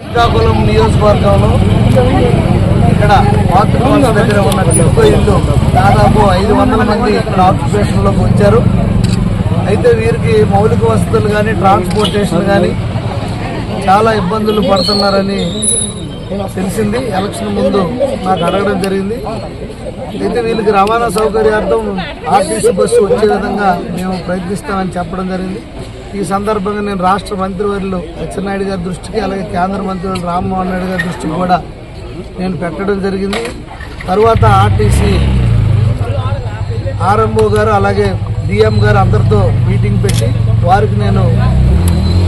శ్రీకాకుళం నియోజకవర్గంలో ఇక్కడ మాతృభాష దగ్గర ఉన్న చిరుకు ఇల్లు దాదాపు ఐదు వందల మంది ఇక్కడ ఆక్యుపేషన్లోకి వచ్చారు. అయితే వీరికి మౌలిక వసతులు కానీ ట్రాన్స్పోర్టేషన్ కానీ చాలా ఇబ్బందులు పడుతున్నారని తెలిసింది. ఎలక్షన్ ముందు నాకు అడగడం జరిగింది. అయితే వీళ్ళకి రవాణా సౌకర్యార్థం ఆర్టీసీ బస్సు వచ్చే విధంగా మేము ప్రయత్నిస్తామని చెప్పడం జరిగింది. ఈ సందర్భంగా నేను రాష్ట్ర మంత్రివర్యులు అచ్చెన్నాయుడు గారి దృష్టికి అలాగే కేంద్ర మంత్రివర్యులు రామ్మోహన్ నాయుడు గారి దృష్టికి కూడా నేను పెట్టడం జరిగింది. తరువాత ఆర్టీసీ ఆర్ఎంఓ గారు అలాగే డిఎం గారు అందరితో మీటింగ్ పెట్టి వారికి నేను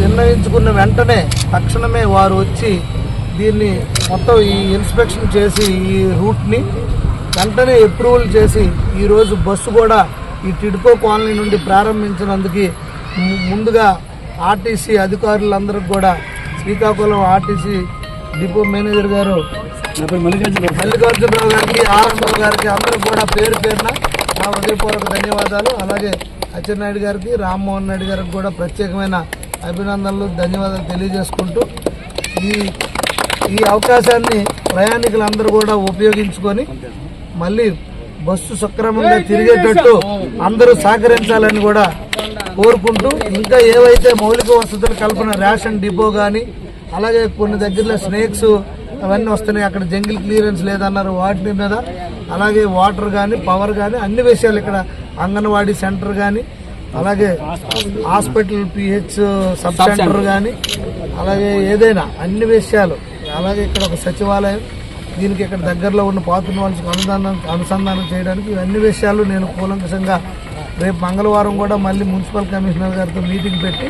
నిర్ణయించుకున్న వెంటనే తక్షణమే వారు వచ్చి దీన్ని మొత్తం ఈ ఇన్స్పెక్షన్ చేసి ఈ రూట్ని వెంటనే అప్రూవల్ చేసి ఈరోజు బస్సు కూడా ఈ టిడ్కో కాలనీ నుండి ప్రారంభించినందుకు ముందుగా ఆర్టీసీ అధికారులందరికీ కూడా శ్రీకాకుళం ఆర్టీసీ డిపో మేనేజర్ గారు మల్లికార్జునరావు గారికి ఆర్ఎంఓ గారికి అందరూ కూడా పేరు పేరున నా హృదయపూర్వక ధన్యవాదాలు. అలాగే అచ్చెన్నాయుడు గారికి రామ్మోహన్ నాయుడు గారికి కూడా ప్రత్యేకమైన అభినందనలు ధన్యవాదాలు తెలియజేసుకుంటూ ఈ ఈ అవకాశాన్ని ప్రయాణికులందరూ కూడా ఉపయోగించుకొని మళ్ళీ బస్సు సక్రమంగా తిరిగేటట్టు అందరూ సహకరించాలని కూడా కోరుకుంటూ ఇంకా ఏవైతే మౌలిక వసతులు కల్పన రేషన్ డిపో కానీ అలాగే కొన్ని దగ్గరలో స్నేక్స్ అవన్నీ వస్తున్నాయి. అక్కడ జంగిల్ క్లియరెన్స్ లేదన్నారు వాటి మీద. అలాగే వాటర్ కానీ పవర్ కానీ అన్ని విషయాలు ఇక్కడ అంగన్వాడీ సెంటర్ కానీ అలాగే హాస్పిటల్ పిహెచ్ సబ్ సెంటర్ కానీ అలాగే ఏదైనా అన్ని విషయాలు. అలాగే ఇక్కడ ఒక సచివాలయం దీనికి ఇక్కడ దగ్గరలో ఉన్న పాత్ర వాళ్ళకి అనుసంధానం అనుసంధానం చేయడానికి ఇవన్నీ విషయాలు నేను కూలంకషంగా రేపు మంగళవారం కూడా మళ్ళీ మున్సిపల్ కమిషనర్ గారితో మీటింగ్ పెట్టి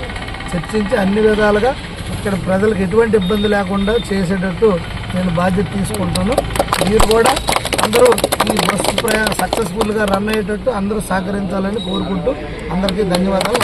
చర్చించి అన్ని విధాలుగా ఇక్కడ ప్రజలకు ఎటువంటి ఇబ్బంది లేకుండా చేసేటట్టు నేను బాధ్యత తీసుకుంటాను. మీరు కూడా అందరూ ఈ బస్సు ప్రయాణం సక్సెస్ఫుల్గా రన్ అయ్యేటట్టు అందరూ సహకరించాలని కోరుకుంటూ అందరికీ ధన్యవాదాలు.